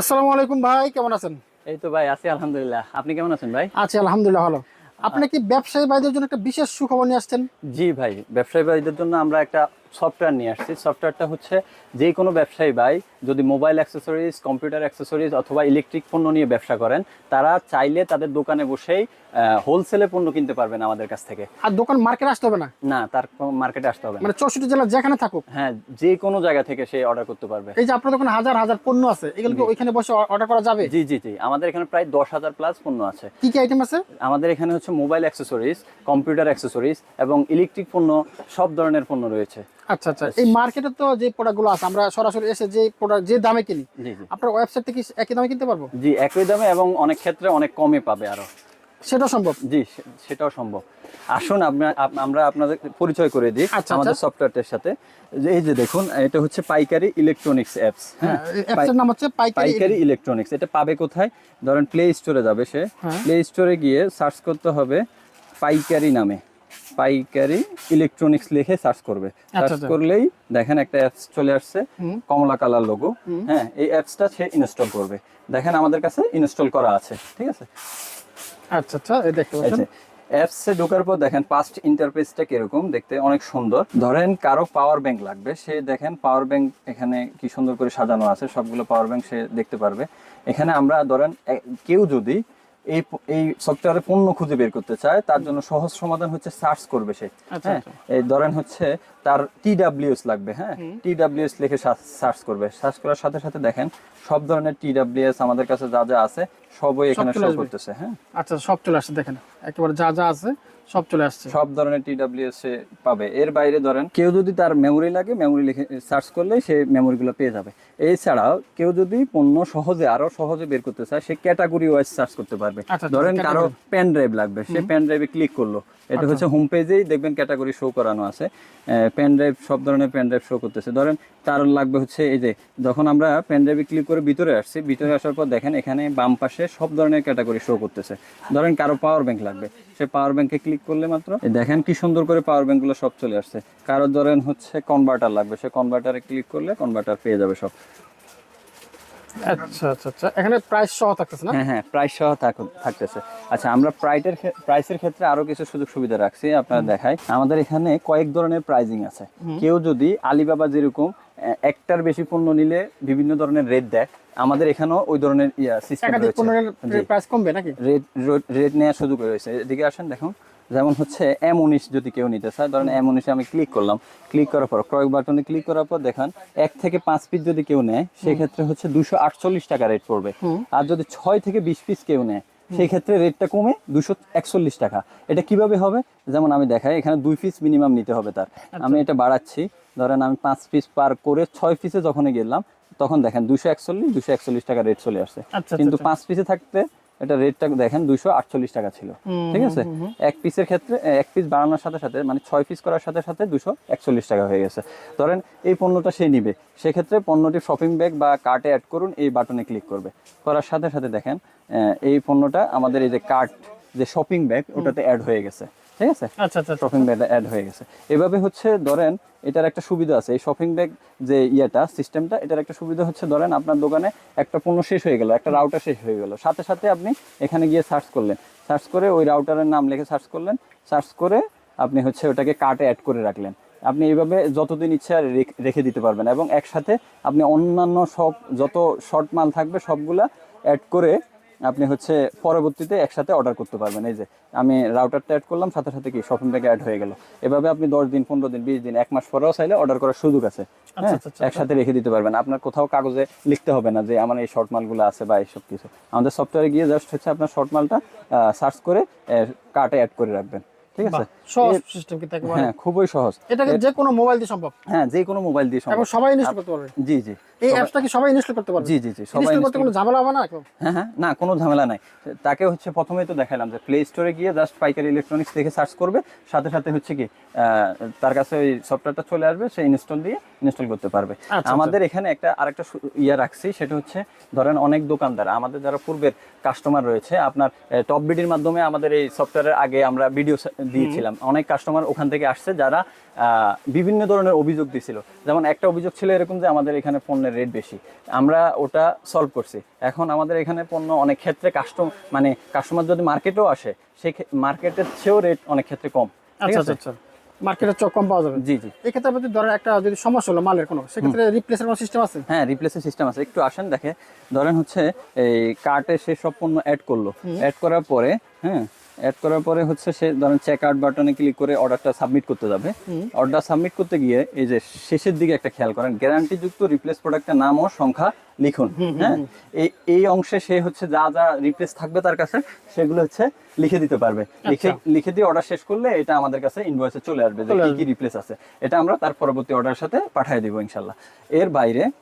আসসালামু আলাইকুম ভাই কেমন আছেন? এই তো ভাই আছি আলহামদুলিল্লাহ। আপনি কেমন আছেন ভাই? আছি আলহামদুলিল্লাহ ভালো। আপনি কি ব্যবসায়ী ভাইদের জন্য একটা বিশেষ সুখবর নিয়ে আসছেন? জি ভাই ব্যবসায়ী ভাইদের জন্য আমরা একটা সফটওয়্যার নিয়ে আসছি। সফটওয়্যারটা হচ্ছে যে কোনো ব্যবসায়ী ভাই যদি মোবাইল অ্যাক্সেসরিজ কম্পিউটার অ্যাক্সেসরিজ অথবা ইলেকট্রিক পণ্য নিয়ে ব্যবসা করেন তারা চাইলে তাদের দোকানে বসেই হোলসেলে পণ্য কিনতে পারবেন আমাদের কাছ থেকে। আর দোকান মার্কেট আসতে হবে না? না তার মার্কেটে আসতে হবে মানে চৌষট্টি জেলা যেখানে থাকুক। হ্যাঁ যে কোনো জায়গা থেকে সে অর্ডার করতে পারবে। এই যে আপনার দোকানে হাজার হাজার পণ্য আছে এগুলো কি ওইখানে বসে অর্ডার করা যাবে? জি জি জি। আমাদের এখানে প্রায় দশ হাজার প্লাস পণ্য আছে। কি কি আইটেম আছে? আমাদের এখানে হচ্ছে মোবাইল অ্যাক্সেসরিজ কম্পিউটার অ্যাক্সেসরিজ এবং ইলেকট্রিক পণ্য সব ধরনের পণ্য রয়েছে। আচ্ছা আচ্ছা। এই মার্কেটে তো যে প্রোডাক্টগুলো আছে আমরা সরাসরি এসে যে প্রোডাক্ট যে দামে কিনি আপনার ওয়েবসাইট থেকে একই দামে কিনতে পারব? জি একই দামে এবং অনেক ক্ষেত্রে অনেক কমে পাবে আরও। সেটা সম্ভব? জি সেটাও সম্ভব। আসুন আমরা আপনাদের পরিচয় করে দিই আচ্ছা, আমাদের আচ্ছা। সফটওয়্যারটার সাথে এই যে দেখুন এটা হচ্ছে পাইকারি ইলেকট্রনিক্স অ্যাপস হ্যাঁ? অ্যাপসের নাম হচ্ছে পাইকারি ইলেকট্রনিক্স এটা পাবে কোথায়? ধরেন প্লে স্টোরে যাবে সে। হ্যাঁ। প্লে স্টোরে গিয়ে সার্চ করতে হবে পাইকারি নামে। পাইকারি ইলেকট্রনিক্স লিখে সার্চ করবে। সার্চ আচ্ছা। করলেই দেখেন একটা অ্যাপস চলে আসছে কমলা কালার লোগো হ্যাঁ এই অ্যাপসটা সে ইনস্টল করবে। দেখেন আমাদের কাছে ইনস্টল করা আছে ঠিক আছে? আচ্ছা আচ্ছা এই দেখতে পাচ্ছেন। অ্যাপসে ঢোকার পর দেখেন পাস্ট ইন্টারফেসটা কীরকম দেখতে অনেক সুন্দর। ধরেন কারও পাওয়ার ব্যাংক লাগবে সে দেখেন পাওয়ার ব্যাংক এখানে কি সুন্দর করে সাজানো আছে সবগুলো পাওয়ার ব্যাংক সে দেখতে পারবে। এখানে আমরা ধরেন কেউ যদি এই এই সফটওয়্যারে পণ্য খুঁজে বের করতে চায় তার জন্য সহজ সমাধান হচ্ছে সার্চ করবে সে। আচ্ছা, হ্যাঁ? আচ্ছা। এই ধরেন হচ্ছে তার টি ডাব্লিউএস লাগবে হ্যাঁ? টি ডাব্লিউএস লিখে সার্চ করবে। সার্চ করার সাথে সাথে দেখেন সব ধরনের টি ডাব্লিউএস আমাদের কাছে যা যা আছে সবই এখানে শো করতেছে হ্যাঁ? আচ্ছা সব চলে আসছে দেখেন। একেবারে যা যা আছে সব চলে আসছে। সব ধরনের টিডাব্লিউএস পাবে। এর বাইরে ধরেন কেউ যদি তার মেমোরি লাগে মেমোরি লিখে সার্চ করলে সে মেমোরিগুলো পেয়ে যাবে। এছাড়াও কেউ যদি পণ্য সহজে আরও সহজে বের করতে চায় সে ক্যাটাগরি ওয়াইজ সার্চ করতে পারবে। আচ্ছা, ধরেন কারও পেন ড্রাইভ লাগবে। সে পেন ড্রাইভে ক্লিক করল। এটা হচ্ছে হোম পেজেই দেখবেন ক্যাটাগরি শো করানো আছে। পেন ড্রাইভ সব ধরনের পেন ড্রাইভ শো করতেছে। ধরেন তার লাগবে হচ্ছে এই যে যখন আমরা পেন ড্রাইভে ক্লিক করে ভিতরে আসছি ভিতরে আসার পর দেখেন এখানে বাম পাশে সব ধরনের ক্যাটাগরি শো করতেছে। ধরেন কারও পাওয়ার ব্যাংক লাগবে। সে পাওয়ার ব্যাংকে ক্লিক করলে মাত্র? দেখেন কি সুন্দর করে পাওয়ার ব্যাংকগুলো সব চলে আসছে। কারও ধরেন হচ্ছে কনভার্টার লাগবে সে কনভার্টারে ক্লিক করলে কনভার্টার পেয়ে যাবে সব। আচ্ছা আচ্ছা আচ্ছা। এখানে প্রাইস সহ থাকতেছে না? হ্যাঁ হ্যাঁ প্রাইস সহ থাকতেছে। আচ্ছা আমরা প্রাইটের প্রাইসের ক্ষেত্রে আরও কিছু সুযোগ সুবিধা রাখছি আপনারা দেখাই। আমাদের এখানে কয়েক ধরনের প্রাইজিং আছে। কেউ যদি আলিবাবা যেরকম একটার বেশি পণ্য নিলে বিভিন্ন ধরনের রেট দেয়। আমাদের এখানেও ওই ধরনের সিস্টেম একাধিক রয়েছে। প্রাইস কমবে নাকি? রেট রেট নেওয়ার সুযোগ রয়েছে। এদিকে আসেন দেখুন। যেমন হচ্ছে এম উনিশ যদি কেউ নিতে চায় ধরেন এম উনিশে আমি ক্লিক করলাম ক্লিক করার পর ক্রয় বাটনে ক্লিক করার পর দেখান এক থেকে পাঁচ পিস যদি কেউ নেয় সেক্ষেত্রে হচ্ছে দুশো আটচল্লিশ টাকা রেট পড়বে। আর যদি ছয় থেকে বিশ পিস কেউ নেয় সেই ক্ষেত্রে রেটটা কমে দুশো একচল্লিশ টাকা। এটা কীভাবে হবে? যেমন আমি দেখাই এখানে দুই পিস মিনিমাম নিতে হবে তার। আমি এটা বাড়াচ্ছি ধরেন আমি পাঁচ পিস পার করে ছয় পিসে যখন গেলাম তখন দেখেন দুশো একচল্লিশ দুশো একচল্লিশ টাকা রেট চলে আসছে। আচ্ছা, কিন্তু আচ্ছা। পাঁচ পিসে থাকতে এটা রেটটা দেখেন দুইশো আটচল্লিশ টাকা ছিল। ঠিক আছে? এক পিসের ক্ষেত্রে এক পিস বাড়ানোর সাথে সাথে মানে ছয় পিস করার সাথে সাথে দুশো একচল্লিশ টাকা হয়ে গেছে। ধরেন এই পণ্যটা সে নিবে। সেক্ষেত্রে পণ্যটি শপিং ব্যাগ বা কার্টে অ্যাড করুন এই বাটনে ক্লিক করবে। করার সাথে সাথে দেখেন এই পণ্যটা আমাদের এই যে কার্ট যে শপিং ব্যাগ ওটাতে অ্যাড হয়ে গেছে। ঠিক আছে? আচ্ছা আচ্ছা শপিং ব্যাগ অ্যাড হয়ে গেছে। এভাবে হচ্ছে ধরেন এটার একটা সুবিধা আছে। এই শপিং ব্যাগ যে ইয়েটা সিস্টেমটা এটার একটা সুবিধা হচ্ছে ধরেন আপনার দোকানে একটা পণ্য শেষ হয়ে গেল একটা রাউটার শেষ হয়ে গেল। সাথে সাথে আপনি এখানে গিয়ে সার্চ করলেন। সার্চ করে ওই রাউটারের নাম লিখে সার্চ করলেন। সার্চ করে আপনি হচ্ছে ওটাকে কার্টে অ্যাড করে রাখলেন। আপনি এইভাবে যতদিন ইচ্ছা রেখ- রেখে দিতে পারবেন। এবং একসাথে আপনি অন্যান্য সব যত শর্ট মাল থাকবে সবগুলা অ্যাড করে আপনি হচ্ছে পরবর্তীতে একসাথে অর্ডার করতে পারবেন। এই যে আমি রাউটারটা অ্যাড করলাম সাথে সাথে কি শপিং ব্যাগে অ্যাড হয়ে গেল। এভাবে আপনি দশ দিন পনেরো দিন বিশ দিন এক মাস পরেও চাইলে অর্ডার করার সুযোগ আছে। হ্যাঁ আচ্ছা, আচ্ছা, একসাথে রেখে দিতে পারবেন। আপনার কোথাও কাগজে লিখতে হবে না যে আমার এই শর্ট মালগুলো আছে বা এইসব কিছু। আমাদের সফটওয়্যারে গিয়ে জাস্ট হচ্ছে আপনার শর্ট মালটা সার্চ করে কার্টে অ্যাড করে রাখবেন। ঠিক আছে? সহজ সিস্টেম কিন্তু একেবারে। হ্যাঁ খুবই সহজ। এটাকে যে কোনো মোবাইল দিয়ে সম্ভব। হ্যাঁ যে কোনো মোবাইল দিয়ে সম্ভব। সবাই ইনস্টল করতে পারবে। জি জি। এই অ্যাপসটা কি সবাই ইনস্টল করতে পারবে? জি জি জি সবাই ইনস্টল করতে কোনো ঝামেলা হবে না হ্যাঁ হ্যাঁ না কোনো ঝামেলা নাই। তাকে হচ্ছে প্রথমেই তো দেখালাম যে প্লে স্টোরে গিয়ে জাস্ট পাইকারি ইলেকট্রনিক্স দেখে সার্চ করবে। সাথে সাথে হচ্ছে কি তার কাছে ওই সফটওয়্যারটা চলে আসবে সে ইনস্টল দিয়ে ইনস্টল করতে পারবে। আচ্ছা, আমাদের এখানে একটা আরেকটা ইয়ে রাখছি সেটা হচ্ছে ধরেন অনেক দোকানদার আমাদের যারা পূর্বের কাস্টমার রয়েছে আপনার টপ বিডির মাধ্যমে আমাদের এই সফটওয়্যারের আগে আমরা ভিডিও দিয়েছিলাম। অনেক কাস্টমার ওখান থেকে আসছে যারা বিভিন্ন ধরনের অভিযোগ দিছিল। যেমন একটা অভিযোগ ছিল এরকম যে আমাদের এখানে পণ্যের রেট বেশি। আমরা ওটা সলভ করছি। এখন আমাদের এখানে পণ্য অনেক ক্ষেত্রে কাস্টম মানে কাস্টমার যদি মার্কেটেও আসে সেই মার্কেটের চেয়েও রেট অনেক ক্ষেত্রে কম। ঠিক আচ্ছা আচ্ছা আচ্ছা। মার্কেটের চক কম পাওয়া যাবে। জি জি। এক্ষেত্রে আপনি ধরেন একটা যদি সমস্যা হলো মালের কোনো সেক্ষেত্রে রিপ্লেসের কোনো সিস্টেম আছে? হ্যাঁ রিপ্লেসের সিস্টেম আছে। একটু আসেন দেখে। ধরেন হচ্ছে এই কার্টে সে সব পণ্য অ্যাড করল। অ্যাড করার পরে হ্যাঁ অ্যাড করার পরে হচ্ছে সে ধরেন চেক আউট বাটনে ক্লিক করে অর্ডারটা সাবমিট করতে যাবে। অর্ডার সাবমিট করতে গিয়ে এই যে শেষের দিকে একটা খেয়াল করেন গ্যারান্টিযুক্ত রিপ্লেস প্রোডাক্টের নাম ও সংখ্যা লিখুন হ্যাঁ? এই এই অংশে সে হচ্ছে যা যা রিপ্লেস থাকবে তার কাছে সেগুলো হচ্ছে লিখে দিতে পারবে। লিখে লিখে দিয়ে অর্ডার শেষ করলে এটা আমাদের কাছে ইনভয়েসে চলে আসবে যে কি কি রিপ্লেস আছে। এটা আমরা তার পরবর্তী অর্ডারের সাথে পাঠিয়ে দিব ইনশাল্লাহ এর বাইরে আহ,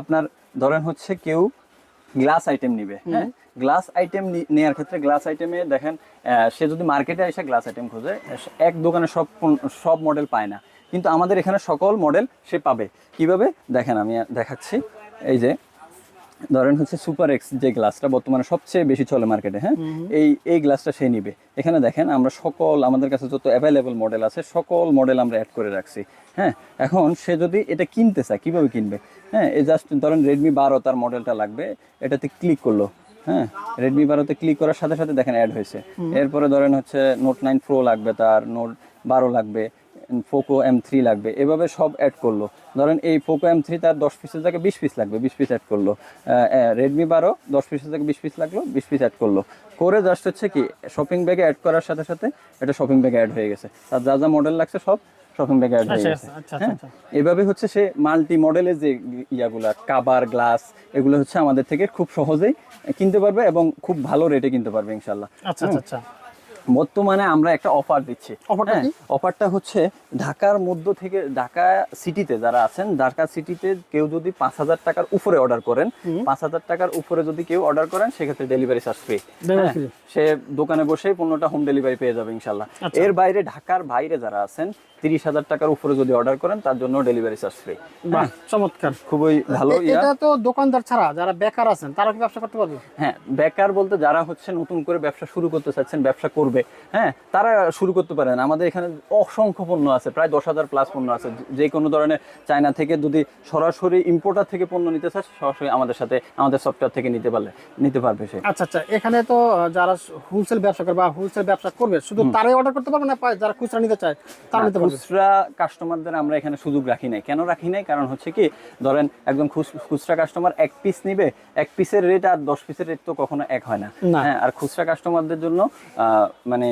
আপনার ধরেন হচ্ছে কেউ গ্লাস আইটেম নিবে হ্যাঁ? গ্লাস আইটেম নেওয়ার ক্ষেত্রে গ্লাস আইটেমে দেখেন সে যদি মার্কেটে এসে গ্লাস আইটেম খোঁজে এক দোকানে সব সব মডেল পায় না। কিন্তু আমাদের এখানে সকল মডেল সে পাবে। কীভাবে? দেখেন আমি দেখাচ্ছি। এই যে ধরেন হচ্ছে সুপার এক্স যে গ্লাসটা বর্তমানে সবচেয়ে বেশি চলে মার্কেটে হ্যাঁ? এই এই গ্লাসটা সে নিবে। এখানে দেখেন আমরা সকল আমাদের কাছে যত অ্যাভেলেবল মডেল আছে সকল মডেল আমরা অ্যাড করে রাখছি হ্যাঁ? এখন সে যদি এটা কিনতে চায় কীভাবে কিনবে? হ্যাঁ এই জাস্ট ধরেন রেডমি বারো তার মডেলটা লাগবে এটাতে ক্লিক করল। হ্যাঁ? রেডমি বারোতে ক্লিক করার সাথে সাথে দেখেন অ্যাড হয়েছে। এরপরে ধরেন হচ্ছে নোট নাইন প্রো লাগবে তার নোট বারো লাগবে পোকো এম থ্রি লাগবে এভাবে সব অ্যাড করল। ধরেন এই পোকো এম থ্রি তার দশ পিসের জায়গায় বিশ পিস লাগবে বিশ পিস অ্যাড করল। রেডমি বারো দশ পিসের জায়গায় বিশ পিস লাগল বিশ পিস অ্যাড করল। করে জাস্ট হচ্ছে কি শপিং ব্যাগে অ্যাড করার সাথে সাথে এটা শপিং ব্যাগে অ্যাড হয়ে গেছে। তার যা যা মডেল লাগছে সব শপিং ব্যাগে হয়ে আচ্ছা, আচ্ছা, আচ্ছা। এভাবে হচ্ছে সে মাল্টি মডেলের যে ইয়াগুলা কাবার গ্লাস এগুলো হচ্ছে আমাদের থেকে খুব সহজেই কিনতে পারবে এবং খুব ভালো রেটে কিনতে পারবে ইনশাল্লাহ আচ্ছা আচ্ছা। বর্তমানে আমরা একটা অফার দিচ্ছি। অফারটা হ্যাঁ, হচ্ছে ঢাকার মধ্য থেকে ঢাকা সিটিতে যারা আছেন ঢাকা সিটিতে কেউ যদি পাঁচ হাজার টাকার উপরে অর্ডার করেন পাঁচ হাজার টাকার উপরে যদি কেউ অর্ডার করেন সেক্ষেত্রে ডেলিভারি চার্জ ফ্রি সে দোকানে বসেই পণ্যটা হোম ডেলিভারি পেয়ে যাবে ইনশাল্লাহ আচ্ছা। এর বাইরে ঢাকার বাইরে যারা আছেন তিরিশ হাজার টাকার উপরে যদি অর্ডার করেন তার জন্য ডেলিভারি চার্জ ফ্রি চমৎকার। খুবই ভালো এটা তো দোকানদার ছাড়া যারা বেকার আছেন তারা কি ব্যবসা করতে পারবে? হ্যাঁ বেকার বলতে যারা হচ্ছে নতুন করে ব্যবসা শুরু করতে চাচ্ছেন ব্যবসা করবে হ্যাঁ তারা শুরু করতে পারেন আমাদের এখানে অসংখ্য পণ্য আছে প্রায় দশ হাজার প্লাস পণ্য আছে। যে কোনো ধরনের চায়না থেকে যদি সরাসরি ইম্পোর্টার থেকে পণ্য নিতে চায় সরাসরি আমাদের সাথে আমাদের সফটওয়্যার থেকে নিতে পারলে নিতে পারবে সে। আচ্ছা আচ্ছা এখানে তো যারা হোলসেল ব্যবসা করবে বা হোলসেল ব্যবসা করবে শুধু তারাই অর্ডার করতে পারবে না যারা খুচরা নিতে চায় তারা নিতে পারবে? খুচরা কাস্টমারদের আমরা এখানে সুযোগ রাখি নাই। কেন রাখি নাই? কারণ হচ্ছে কি ধরেন খুচ- খুচরা কাস্টমার এক পিস নিবে এক পিসের রেট আর দশ পিসের রেট তো কখনো এক হয় না। হ্যাঁ আর খুচরা কাস্টমারদের জন্য মানে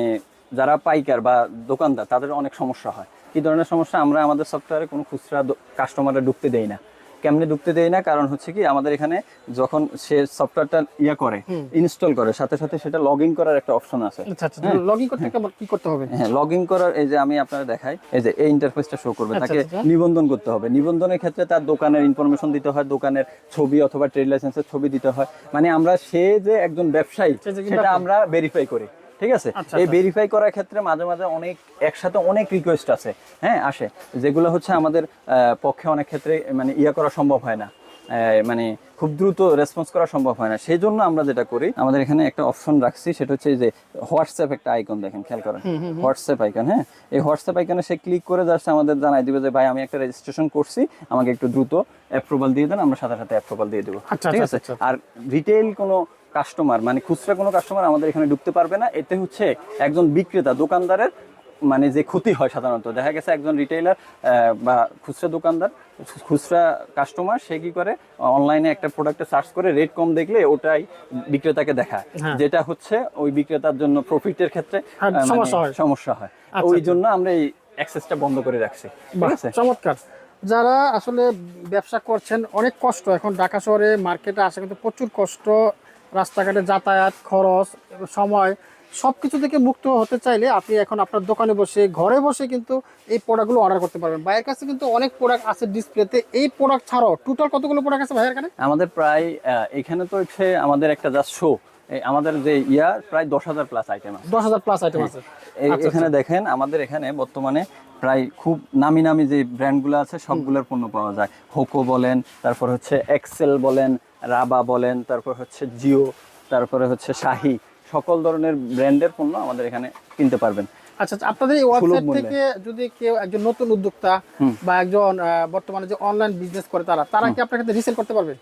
যারা পাইকার বা দোকানদার তাদের অনেক সমস্যা হয়। কি ধরনের সমস্যা? আমরা আমাদের সফটওয়্যারে কোনো খুচরা কাস্টমারে ঢুকতে দেই না। কেমনে ঢুকতে দেই না? কারণ হচ্ছে কি আমাদের এখানে যখন সে সফটওয়্যারটা ইয়ে করে ইনস্টল করে সাথে সাথে সেটা লগ ইন করার একটা অপশন আছে। আচ্ছা আচ্ছা লগ ইন করতে কি করতে হবে? হ্যাঁ লগ ইন করার এই যে আমি আপনারা দেখাই এই যে এই ইন্টারফেসটা শো করবে আচ্ছা, তাকে আচ্ছা। নিবন্ধন করতে হবে। নিবন্ধনের ক্ষেত্রে তার দোকানের ইনফরমেশন দিতে হয় দোকানের ছবি অথবা ট্রেড লাইসেন্সের ছবি দিতে হয়। মানে আমরা সে যে একজন ব্যবসায়ী সেটা আমরা ভেরিফাই করি। ঠিক আছে? আচ্ছা, এই আচ্ছা। ভেরিফাই করার ক্ষেত্রে মাঝে মাঝে অনেক একসাথে অনেক রিকোয়েস্ট আছে। হ্যাঁ আসে। যেগুলো হচ্ছে আমাদের পক্ষে অনেক ক্ষেত্রে মানে ইয়ে করা সম্ভব হয় না। মানে খুব দ্রুত রেসপন্স করা সম্ভব হয় না। সেই জন্য আমরা যেটা করি আমাদের এখানে একটা অপশন রাখছি। সেটা হচ্ছে যে হোয়াটসঅ্যাপ একটা আইকন দেখেন খেয়াল করেন। হোয়াটসঅ্যাপ আইকন হ্যাঁ? এই হোয়াটসঅ্যাপ আইকনে সে ক্লিক করে জাস্ট আমাদের জানাই দিবে যে ভাই আমি একটা রেজিস্ট্রেশন করছি। আমাকে একটু দ্রুত অ্যাপ্রুভাল দিয়ে দেন আমরা সাথে সাথে অ্যাপ্রুভাল দিয়ে দেবো। আচ্ছা, ঠিক আচ্ছা, আছে? আর রিটেল কোনো কাস্টমার মানে খুচরা কোনো কাস্টমার আমাদের এখানে ঢুকতে পারবে না। এতে হচ্ছে একজন বিক্রেতা দোকানদারের মানে যে ক্ষতি হয় সাধারণত। দেখা গেছে একজন রিটেইলার বা খুচরা দোকানদার খুচরা কাস্টমার সে কি করে অনলাইনে একটা প্রোডাক্টে সার্চ করে রেট কম দেখলে ওটাই বিক্রেতাকে দেখায়। হ্যাঁ। যেটা হচ্ছে ওই বিক্রেতার জন্য প্রফিটের ক্ষেত্রে হ্যাঁ, মানে সমস্যা হয়। আচ্ছা, ওই আচ্ছা। জন্য আমরা এই অ্যাক্সেসটা বন্ধ করে রাখছি। ঠিক আছে? চমৎকার। যারা আসলে ব্যবসা করছেন অনেক কষ্ট। এখন ঢাকা শহরে মার্কেটে আসা কিন্তু প্রচুর কষ্ট। রাস্তাঘাটে যাতায়াত খরচ সময় সব কিছু থেকে মুক্ত হতে চাইলে আপনি এখন আপনার দোকানে বসে ঘরে বসে কিন্তু এই প্রোডাক্টগুলো অর্ডার করতে পারবেন। ভাইয়ের কাছে কিন্তু অনেক প্রোডাক্ট আছে ডিসপ্লেতে এই প্রোডাক্ট ছাড়াও টোটাল কতগুলো প্রোডাক্ট আছে ভাইয়ের কাছে? আমাদের প্রায় এখানে তো হচ্ছে আমাদের একটা জাস্ট শো আমাদের যে ইয়া প্রায় দশ হাজার প্লাস আইটেম আছে। দশ হাজার প্লাস আইটেম আছে। আচ্ছা, এখানে দেখেন আমাদের এখানে বর্তমানে প্রায় খুব নামি নামি যে ব্র্যান্ডগুলো আছে সবগুলোর পণ্য পাওয়া যায়। হোকো বলেন তারপর হচ্ছে এক্সেল বলেন রাবা বলেন, তারপর হচ্ছে জিও, তারপরে হচ্ছে শাহি, সকল ধরনের ব্র্যান্ডের পণ্য আমাদের এখানে কিনতে পারবেন। আচ্ছা আচ্ছা, আপনাদের এই ওয়েবসাইট থেকে যদি কেউ একজন নতুন উদ্যোক্তা বা একজন বর্তমানে যে অনলাইন বিজনেস করে তারা তারা কি আপনার কাছে রিসেল করতে পারবে?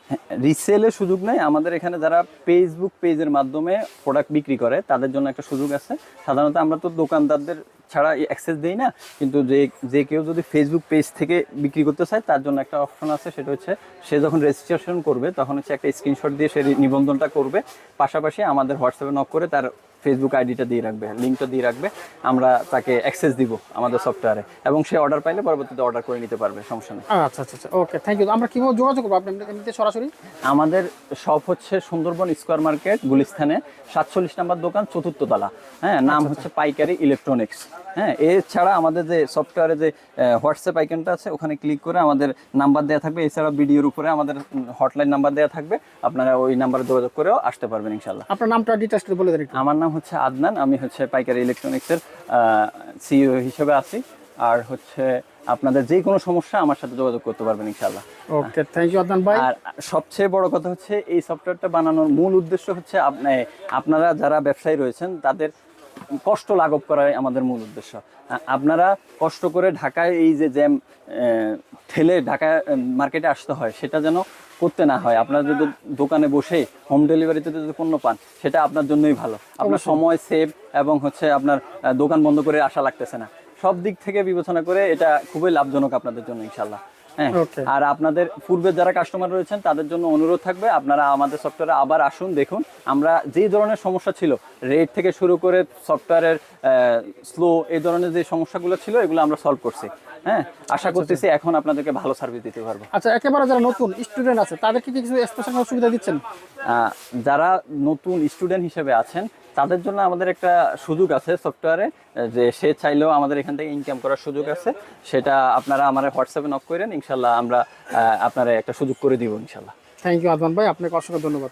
রিসেলের সুযোগ নেই। আমাদের এখানে যারা ফেসবুক পেজের মাধ্যমে প্রোডাক্ট বিক্রি করে তাদের জন্য একটা সুযোগ আছে। সাধারণত আমরা তো দোকানদারদের ছাড়া অ্যাক্সেস দেই না কিন্তু যে যে কেউ যদি ফেসবুক পেজ থেকে বিক্রি করতে চায় তার জন্য একটা অপশন আছে সেটা হচ্ছে সে যখন রেজিস্ট্রেশন করবে তখন হচ্ছে একটা স্ক্রিনশট দিয়ে সে নিবন্ধনটা করবে। পাশাপাশি আমাদের হোয়াটসঅ্যাপে নক করে তার ফেসবুক আইডিটা দিয়ে রাখবে লিঙ্কটা দিয়ে রাখবে আমরা তাকে অ্যাক্সেস দিব আমাদের সফটওয়্যারে এবং সে অর্ডার পাইলে পরবর্তীতে অর্ডার করে নিতে পারবে সমস্যা নেই। আচ্ছা আচ্ছা আচ্ছা ওকে থ্যাংক ইউ আমরা কীভাবে যোগাযোগ করব? আপনি এমনিতে সরাসরি? আমাদের শপ হচ্ছে সুন্দরবন স্কোয়ার মার্কেট গুলিস্থানে সাতচল্লিশ নাম্বার দোকান চতুর্থ তলা হ্যাঁ নাম হচ্ছে পাইকারি ইলেকট্রনিক্স হ্যাঁ এছাড়া আমাদের যে সফটওয়্যারে যে হোয়াটসঅ্যাপ আইকনটা আছে ওখানে ক্লিক করে আমাদের নাম্বার দেওয়া থাকবে। এছাড়া ভিডিওর উপরে আমাদের হটলাইন নাম্বার দেওয়া থাকবে। আপনারা ওই নাম্বারে যোগাযোগ করেও আসতে পারবেন ইনশাল্লাহ আপনার নামটা ডিটেলস বলে দেন আমার নাম হচ্ছে আদনান। আমি হচ্ছে পাইকারি ইলেকট্রনিক্সের সিইও হিসেবে আছি। আর হচ্ছে আপনাদের যে কোনো সমস্যা আমার সাথে যোগাযোগ করতে পারবেন ইনশাল্লাহ ওকে থ্যাংক ইউ আদনান ভাই। আর সবচেয়ে বড় কথা হচ্ছে এই সফটওয়্যারটা বানানোর মূল উদ্দেশ্য হচ্ছে আপনি- আপনারা যারা ব্যবসায়ী রয়েছেন তাদের কষ্ট লাঘব করাই আমাদের মূল উদ্দেশ্য। আপনারা কষ্ট করে ঢাকায় এই যে জ্যাম ঠেলে ঢাকায় মার্কেটে আসতে হয় সেটা যেন করতে না হয়। আপনারা যদি দোকানে বসে হোম ডেলিভারিতে যদি পণ্য পান সেটা আপনার জন্যই ভালো। আপনার সময় সেভ এবং হচ্ছে আপনার দোকান বন্ধ করে আসা লাগতেছে না। সব দিক থেকে বিবেচনা করে এটা খুবই লাভজনক আপনাদের জন্য ইনশাল্লাহ. আর আপনাদের পূর্বে যারা কাস্টমার রয়েছেন তাদের জন্য অনুরোধ থাকবে আপনারা আমাদের সফটওয়্যারে আবার আসুন দেখুন। আমরা যে ধরনের সমস্যা ছিল রেট থেকে শুরু করে সফটওয়্যারের স্লো এই ধরনের যে সমস্যাগুলো ছিল এগুলো আমরা সলভ করছি। হ্যাঁ আশা করতেছি এখন আপনাদেরকে ভালো সার্ভিস দিতে পারব। আচ্ছা একেবারে যারা নতুন স্টুডেন্ট আছে তাদেরকে কি কিছু স্পেশাল সুবিধা দিচ্ছেন? যারা নতুন স্টুডেন্ট হিসেবে আছেন তাদের জন্য আমাদের একটা সুযোগ আছে সফটওয়্যারে যে সে চাইলেও আমাদের এখান থেকে ইনকাম করার সুযোগ আছে। সেটা আপনারা আমার হোয়াটসঅ্যাপে নক করেন, ইনশাল্লাহ আমরা আপনারা একটা সুযোগ করে দিব, ইনশাল্লাহ। থ্যাংক ইউ আদমান ভাই। আপনাকে অসংখ্য ধন্যবাদ।